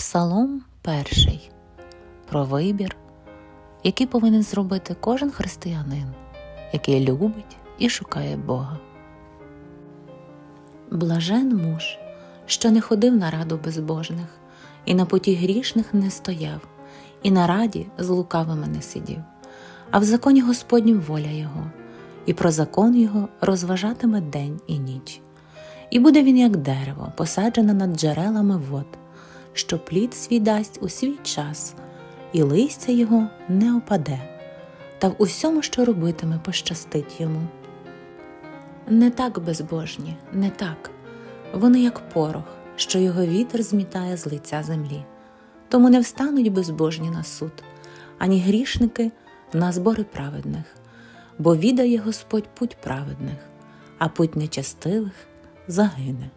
Псалом перший про вибір, який повинен зробити кожен християнин, який любить і шукає Бога. Блажен муж, що не ходив на раду безбожних, і на путі грішних не стояв, і на раді з лукавими не сидів, а в законі Господнім воля його, і про закон його розважатиме день і ніч. І буде він, як дерево, посаджене над джерелами вод, що плід свій дасть у свій час, і листя його не опаде, та в усьому, що робитиме, пощастить йому. Не так безбожні, не так. Вони як порох, що його вітер змітає з лиця землі. Тому не встануть безбожні на суд, ані грішники на збори праведних, бо відає Господь путь праведних, а путь нечестивих загине.